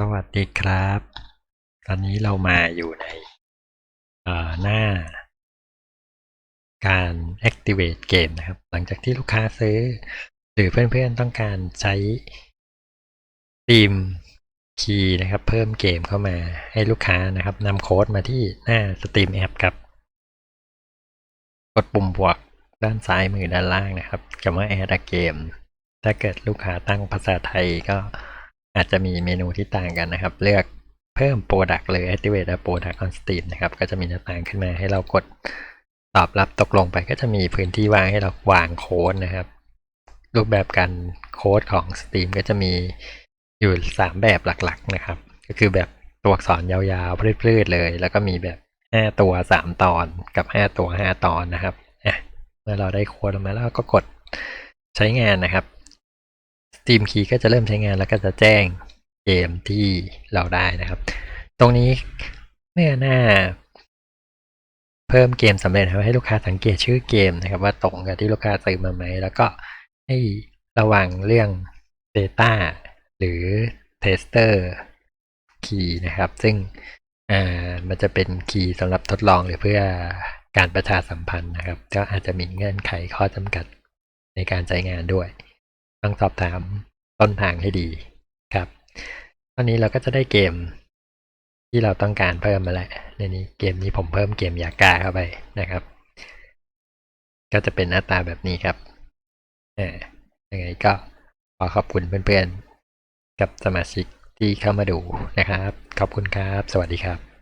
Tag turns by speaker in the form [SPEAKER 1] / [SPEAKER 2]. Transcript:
[SPEAKER 1] สวัสดีครับ ตอนนี้เรามาอยู่ในหน้า การ activate เกมนะครับ หลังจากที่ลูกค้าซื้อ หรือเพื่อนๆต้องการใช้ธีมคีย์นะครับ เพิ่มเกมเข้ามาให้ลูกค้านะครับนำโค้ดมาที่หน้า Steam App ครับ กดปุ่มบวกด้านซ้ายมือด้านล่างนะครับคำว่า add a game ถ้าเกิดลูกค้าตั้งภาษาไทยก็ อาจจะมีเมนูที่ต่างกันนะครับ เลือกเพิ่ม Product หรือ Activate a Product on Steam นะครับ ก็จะมีหน้าต่างขึ้นมาให้เรากดตอบรับตกลงไปก็จะมีพื้นที่ว่างให้เราวางโค้ดนะครับ รูปแบบการโค้ดของ Steam ก็จะมีอยู่ 3 แบบหลักๆนะครับ ก็คือแบบตัวอักษรยาวๆพลืดๆเลย แล้วก็มีแบบ 5 ตัว 3 ตอนกับ 5 ตัว 5 ตอนนะครับเมื่อเราได้โค้ดออกมาแล้วก็กดใช้งานนะครับ Steam Key ก็จะเริ่มใช้งานแล้วก็จะแจ้งเกมที่เราได้นะครับ ตรงนี้เมื่อหน้า เพิ่มเกมสำเร็จครับให้ลูกค้าสังเกตชื่อเกมนะครับ ว่าตรงกับที่ลูกค้าซื้อมาไหม แล้วก็ให้ระวังเรื่อง Data หรือ Tester Key นะครับ ซึ่งมันจะเป็นคีย์สำหรับทดลองหรือเพื่อการประชาสัมพันธ์นะครับ ก็อาจจะมีเงื่อนไขข้อจำกัดในการใช้งานด้วย ต้องสอบถามต้นทางให้ดีครับตอนนี้เราก็จะได้เกมที่เราต้องการเพิ่มมาแล้วในนี้เกมนี้ผมเพิ่มเกมยากาเข้าไปนะครับ ก็จะเป็นหน้าตาแบบนี้ครับเออยังไงก็ขอขอบคุณเพื่อนๆกับสมาชิกที่เข้ามาดูนะครับ ขอบคุณครับ สวัสดีครับ